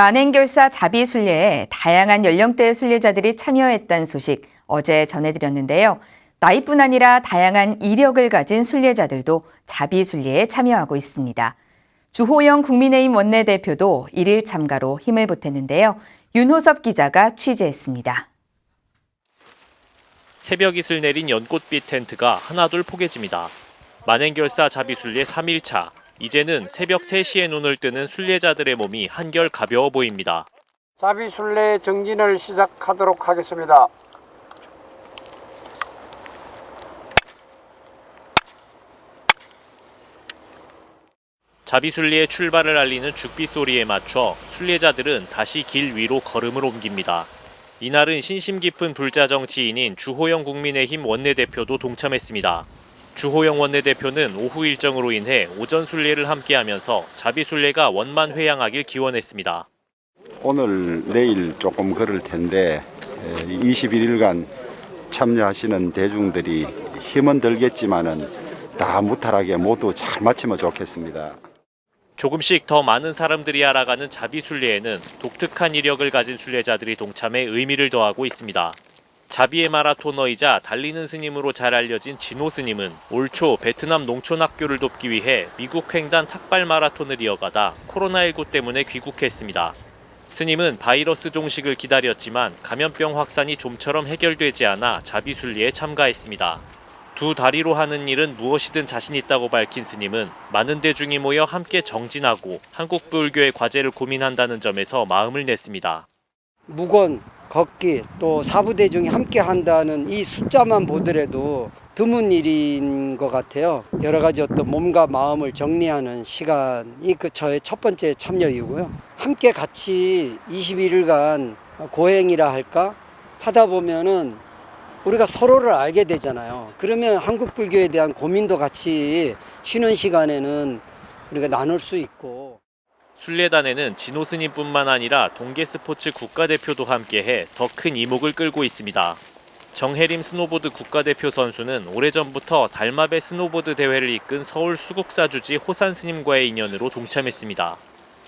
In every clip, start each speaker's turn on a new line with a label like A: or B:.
A: 만행결사 자비 순례에 다양한 연령대의 순례자들이 참여했다는 소식 어제 전해드렸는데요. 나이뿐 아니라 다양한 이력을 가진 순례자들도 자비 순례에 참여하고 있습니다. 주호영 국민의힘 원내대표도 일일 참가로 힘을 보탰는데요. 윤호섭 기자가 취재했습니다.
B: 새벽 이슬 내린 연꽃빛 텐트가 하나둘 포개집니다. 만행결사 자비순례 3일차. 이제는 새벽 3시에 눈을 뜨는 순례자들의 몸이 한결 가벼워 보입니다.
C: 자비 순례 정진을 시작하도록 하겠습니다.
B: 자비순례의 출발을 알리는 죽비 소리에 맞춰 순례자들은 다시 길 위로 걸음을 옮깁니다. 이날은 신심 깊은 불자 정 치인인 주호영 국민의힘 원내대표도 동참했습니다. 주호영 원내대표는 오후 일정으로 인해 오전 순례를 함께하면서 자비 순례가 원만 회양하길 기원했습니다.
D: 오늘 내일 조금 걸을 텐데 21일간 참여하시는 대중들이 힘은 들겠지만은 다 무탈하게 모두 잘 마치면 좋겠습니다.
B: 조금씩 더 많은 사람들이 알아가는 자비 순례에는 독특한 이력을 가진 순례자들이 동참해 의미를 더하고 있습니다. 자비의 마라토너이자 달리는 스님으로 잘 알려진 진호 스님은 올 초 베트남 농촌 학교를 돕기 위해 미국 횡단 탁발 마라톤을 이어가다 코로나19 때문에 귀국했습니다. 스님은 바이러스 종식을 기다렸지만 감염병 확산이 좀처럼 해결되지 않아 자비순례에 참가했습니다. 두 다리로 하는 일은 무엇이든 자신 있다고 밝힌 스님은 많은 대중이 모여 함께 정진하고 한국 불교의 과제를 고민한다는 점에서 마음을 냈습니다.
E: 무건 걷기 또 사부대중이 함께 한다는 이 숫자만 보더라도 드문 일인 것 같아요. 여러 가지 어떤 몸과 마음을 정리하는 시간이 그 저의 첫 번째 참여이고요. 함께 같이 21일간 고행이라 할까 하다 보면은 우리가 서로를 알게 되잖아요. 그러면 한국 불교에 대한 고민도 같이 쉬는 시간에는 우리가 나눌 수 있고
B: 순례단에는 진호 스님뿐만 아니라 동계 스포츠 국가대표도 함께해 더 큰 이목을 끌고 있습니다. 정혜림 스노보드 국가대표 선수는 오래전부터 달마배 스노보드 대회를 이끈 서울 수국사주지 호산 스님과의 인연으로 동참했습니다.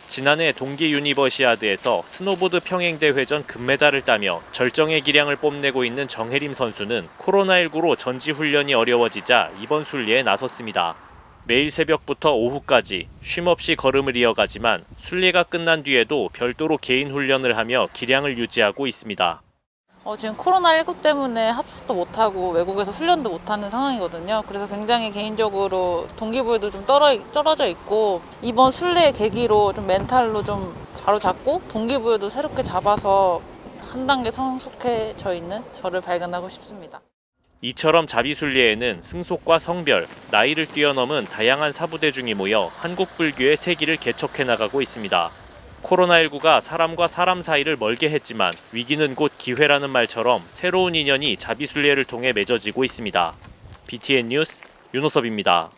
B: 지난해 동계 유니버시아드에서 스노보드 평행대회전 금메달을 따며 절정의 기량을 뽐내고 있는 정혜림 선수는 코로나19로 전지 훈련이 어려워지자 이번 순례에 나섰습니다. 매일 새벽부터 오후까지 쉼없이 걸음을 이어가지만 순례가 끝난 뒤에도 별도로 개인 훈련을 하며 기량을 유지하고 있습니다.
F: 어, 지금 코로나19 때문에 합숙도 못하고 외국에서 훈련도 못하는 상황이거든요. 그래서 굉장히 개인적으로 동기부여도 좀 떨어, 떨어져 있고 이번 순례의 계기로 좀 멘탈로 좀 바로 잡고 동기부여도 새롭게 잡아서 한 단계 성숙해져 있는 저를 발견하고 싶습니다.
B: 이처럼 자비순례에는 승속과 성별, 나이를 뛰어넘은 다양한 사부대중이 모여 한국 불교의 세기를 개척해 나가고 있습니다. 코로나19가 사람과 사람 사이를 멀게 했지만 위기는 곧 기회라는 말처럼 새로운 인연이 자비순례를 통해 맺어지고 있습니다. BTN 뉴스 윤호섭입니다.